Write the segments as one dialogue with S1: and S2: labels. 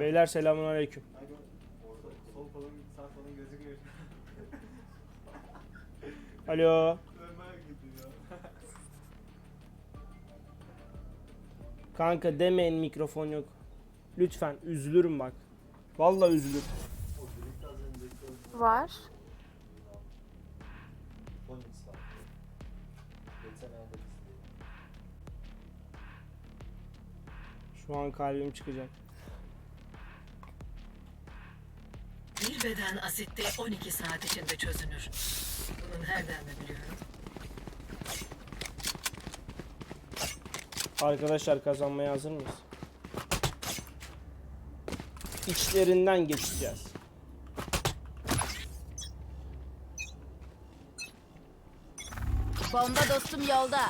S1: Beyler selamun aleyküm. Alo. Kanka demeyin mikrofon yok. Lütfen üzülürüm bak. Vallahi üzülürüm.
S2: Var.
S1: Şu an kalbim çıkacak.
S3: Beden asitte 12 saat içinde çözünür. Bunun nereden mi biliyorum?
S1: Arkadaşlar kazanmaya hazır mıyız? İçlerinden geçeceğiz.
S2: Bomba dostum yolda.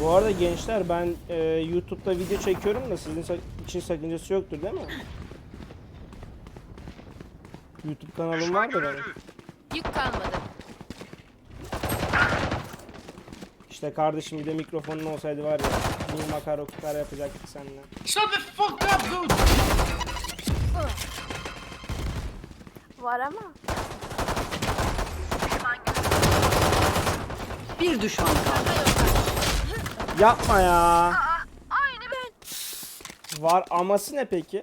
S1: Bu arada gençler ben e, YouTube'da video çekiyorum da sizin sak- için sakıncası yoktur değil mi? YouTube kanalım var da benim.
S2: Yük kalmadı.
S1: İşte kardeşim bir de mikrofonun olsaydı var ya. Bir makara kukara yapacaktık seninle.
S2: Var ama.
S3: Bir düşman kaldı.
S1: Yapma ya. Var aması ne peki?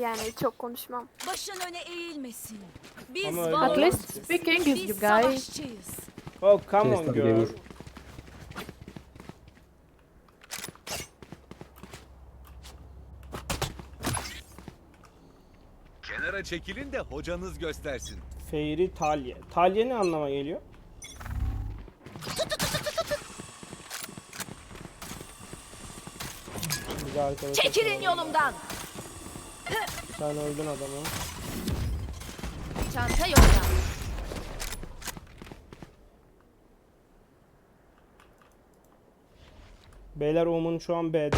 S2: Yani çok konuşmam.
S4: Başın öne eğilmesin. Biz
S1: Ama öyle
S4: varız.
S5: At least speak English,
S4: Biz
S5: you guys.
S4: savaşçıyız.
S1: Oh come on girl.
S6: Kenara çekilin de hocanız göstersin.
S1: Feyri Talye. Talye ne anlama geliyor? Bir de arkadaşa
S4: Çekilin yolumdan.
S1: Sen öldün adamı.
S2: Çanta yolda.
S1: Beyler Omun şu an B'de.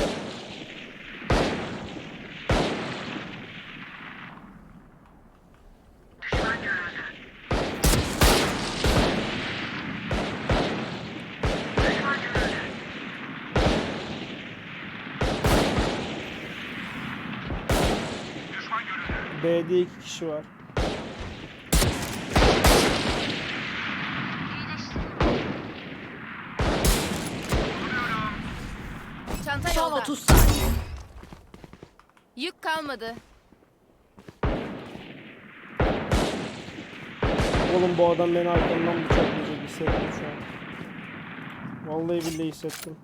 S1: B'de iki kişi var.
S2: Çanta
S3: Son
S2: yolda.
S3: 30 saniye.
S2: Yük kalmadı.
S1: Oğlum bu adam beni arkamdan bıçaklayacak hissettim şu an. Vallahi billahi hissettim.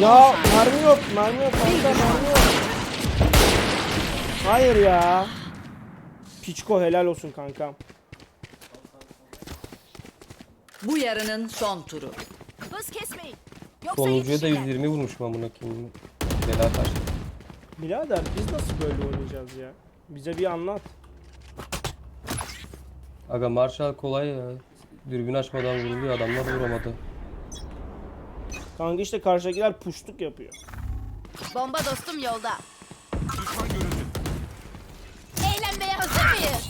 S1: Ya mermi yok, mermi yok kanka, mermi yok. Hayır ya. Piçko helal olsun kankam.
S3: Bu yarının son turu.
S4: Hız kesmeyin. Yoksa
S7: Sonuncuya da
S4: yetişirler.
S7: 120 vurmuşum amına koyayım. Bela taş.
S1: Birader biz nasıl böyle oynayacağız ya? Bize bir anlat.
S7: Aga Marshall kolay ya. Dürbün açmadan vuruluyor adamlar vuramadı.
S1: Kanka işte karşıdakiler puştuk yapıyor.
S2: Bomba dostum yolda. Eğlenmeye hazır mıyız?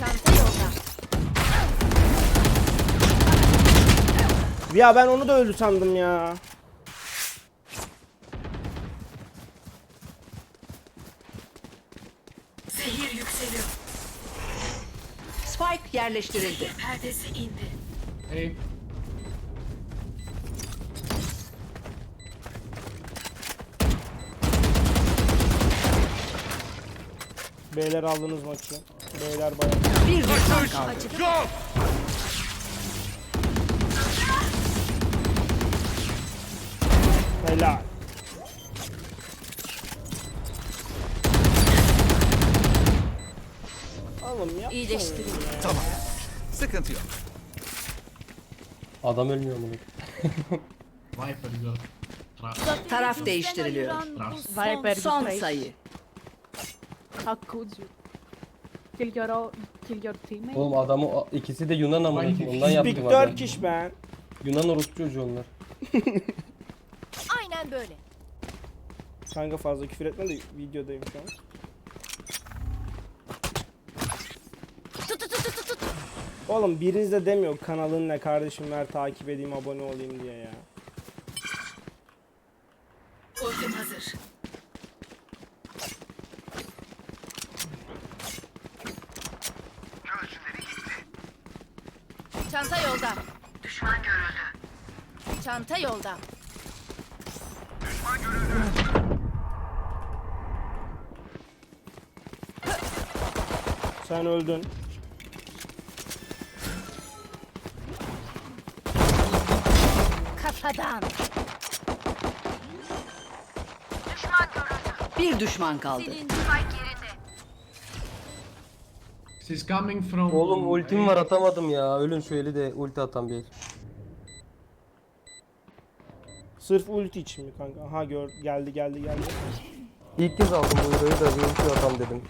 S2: Çanta yolda.
S1: Ya ben onu da öldü sandım ya.
S3: Zehir yükseliyor. Spike yerleştirildi. Perdesi indi.
S1: Beyler aldınız maçı. Beyler bayağı.
S3: Bir düşman kaldı.
S1: Helal. Oğlum yapma.
S4: İyileştirin.
S6: Tamam. Sıkıntı yok.
S7: Adam ölmüyor amına.
S3: Taraf değiştiriliyor.
S5: Viper
S3: Son
S5: betrayed.
S3: sayı.
S5: How could you? Kill your, o- kill your teammate?
S7: Oğlum adamı ikisi de Yunan amına koyayım. Ondan yaptım
S1: Big
S7: adam.
S1: Turkish ben.
S7: Yunan orospu çocuğu onlar.
S4: Aynen böyle.
S1: Kanka fazla küfür etme de videodayım şu an. Oğlum biriniz de demiyor kanalın ne kardeşim ver takip edeyim abone olayım diye ya.
S3: Ultim hazır.
S2: Çanta yolda. Düşman görüldü. Çanta yolda.
S1: Sen öldün.
S2: Kafadan.
S8: Bir düşman kaldı.
S9: She's coming from...
S7: Oğlum ultim var atamadım ya. Ölün şu eli de ulti atan bir el.
S1: Sırf ulti için mi kanka? Aha gör geldi geldi geldi.
S7: İlk kez aldım bu hero'yu da bir ulti atam dedim.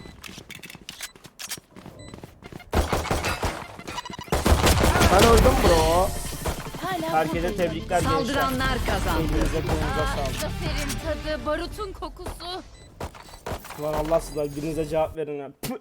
S1: Ben öldüm bro. Herkese tebrikler gençler.
S8: Saldıranlar kazandı.
S1: Elinize kolunuza sağlık.
S2: zaferin tadı, barutun kokusu.
S1: Ulan Allah sizler birinize cevap verin ya. Püh.